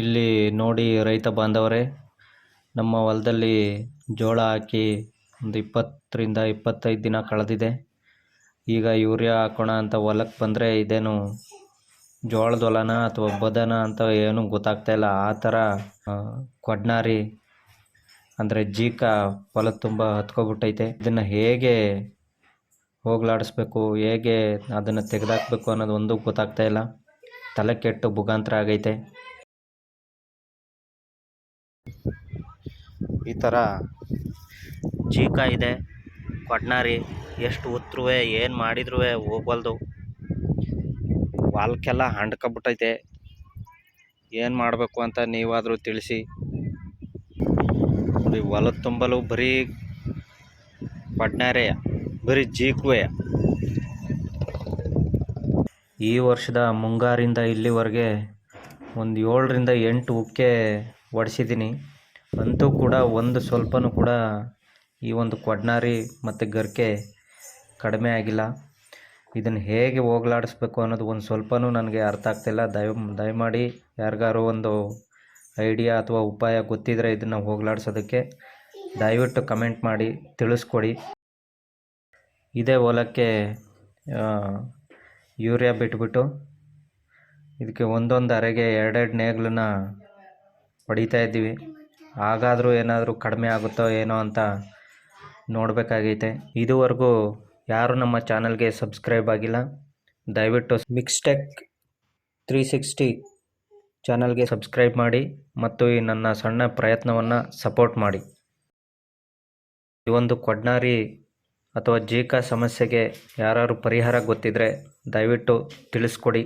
ಇಲ್ಲಿ ನೋಡಿ ರೈತ ಬಾಂಧವರೇ, ನಮ್ಮ ಹೊಲದಲ್ಲಿ ಜೋಳ ಹಾಕಿ ಒಂದು ಇಪ್ಪತ್ತರಿಂದ ಇಪ್ಪತ್ತೈದು ದಿನ ಕಳೆದಿದೆ. ಈಗ ಯೂರಿಯಾ ಹಾಕೋಣ ಅಂತ ಹೊಲಕ್ಕೆ ಬಂದರೆ ಇದೇನು ಜೋಳದ ಹೊಲನ ಅಥವಾ ಬದನ ಅಂತ ಏನೂ ಗೊತ್ತಾಗ್ತಾ ಇಲ್ಲ. ಆ ಥರ ಕೊಡ್ನಾರಿ ಅಂದರೆ ಜೀಕ ಹೊಲ ತುಂಬ ಹತ್ಕೊಬಿಟ್ಟೈತೆ. ಇದನ್ನು ಹೇಗೆ ಹೋಗ್ಲಾಡಿಸ್ಬೇಕು, ಹೇಗೆ ಅದನ್ನು ತೆಗೆದಾಕ್ಬೇಕು ಅನ್ನೋದು ಒಂದು ಗೊತ್ತಾಗ್ತಾ ಇಲ್ಲ. ತಲೆ ಕೆಟ್ಟು ಭುಗಾಂತರ ಆಗೈತೆ. ಈ ಥರ ಚೀಕ ಇದೆ. ಕೊಡ್ನಾರಿ ಎಷ್ಟು ಉತ್ತರೂ ಏನು ಮಾಡಿದ್ರೂ ಹೋಗ್ವಲ್ದು. ವಾಲ್ಕೆಲ್ಲ ಹಂಡ್ಕೊಬಿಟ್ಟೈತೆ. ಏನು ಮಾಡಬೇಕು ಅಂತ ನೀವಾದರೂ ತಿಳಿಸಿ. ನೋಡಿ ಹೊಲದ ತುಂಬಲು ಬರೀ ಪಡ್ನಾರೆಯ ಬರೀ ಜೀಕುವೆಯ ಈ ವರ್ಷದ ಮುಂಗಾರಿಂದ ಇಲ್ಲಿವರೆಗೆ ಒಂದು ಏಳರಿಂದ ಎಂಟು ಉಕ್ಕೆ ಹೊಡ್ಸಿದ್ದೀನಿ ಅಂತೂ ಕೂಡ ಒಂದು ಸ್ವಲ್ಪನೂ ಕೂಡ ಈ ಒಂದು ಕೊಡ್ನಾರಿ ಮತ್ತು ಗರಿಕೆ ಕಡಿಮೆ ಆಗಿಲ್ಲ. ಇದನ್ನು ಹೇಗೆ ಹೋಗ್ಲಾಡಿಸ್ಬೇಕು ಅನ್ನೋದು ಒಂದು ಸ್ವಲ್ಪನೂ ನನಗೆ ಅರ್ಥ ಆಗ್ತಿಲ್ಲ. ದಯ ದಯಮಾಡಿ ಯಾರಿಗಾರು ಒಂದು ಐಡಿಯಾ ಅಥವಾ ಉಪಾಯ ಗೊತ್ತಿದ್ದರೆ ಇದನ್ನು ಹೋಗಲಾಡ್ಸೋದಕ್ಕೆ ದಯವಿಟ್ಟು ಕಮೆಂಟ್ ಮಾಡಿ, ತಿಳಿಸ್ಕೊಡಿ. ಇದೇ ಹೊಲಕ್ಕೆ ಯೂರಿಯಾ ಬಿಟ್ಬಿಟ್ಟು, ಇದಕ್ಕೆ ಒಂದೊಂದು ಅರೆಗೆ ಎರಡೆರಡು ನೇಗ್ಲನ್ನ ಹೊಡಿತಾ ಇದ್ದೀವಿ. ಹಾಗಾದರೂ ಏನಾದರೂ ಕಡಿಮೆ ಆಗುತ್ತೋ ಏನೋ ಅಂತ ನೋಡಬೇಕಾಗೈತೆ. ಇದುವರೆಗೂ ಯಾರು ನಮ್ಮ ಚಾನಲ್ಗೆ ಸಬ್ಸ್ಕ್ರೈಬ್ ಆಗಿಲ್ಲ. ದಯವಿಟ್ಟು ಮಿಕ್ಸ್ಟೆಕ್ ತ್ರೀ ಸಿಕ್ಸ್ಟಿ ಚಾನಲ್ಗೆ ಸಬ್ಸ್ಕ್ರೈಬ್ ಮಾಡಿ ಮತ್ತು ಈ ನನ್ನ ಸಣ್ಣ ಪ್ರಯತ್ನವನ್ನು ಸಪೋರ್ಟ್ ಮಾಡಿ. ಈ ಒಂದು ಕೊಡ್ನಾರಿ ಅಥವಾ ಜೀಕಾ ಸಮಸ್ಯೆಗೆ ಯಾರು ಪರಿಹಾರ ಗೊತ್ತಿದ್ದರೆ ದಯವಿಟ್ಟು ತಿಳಿಸ್ಕೊಡಿ.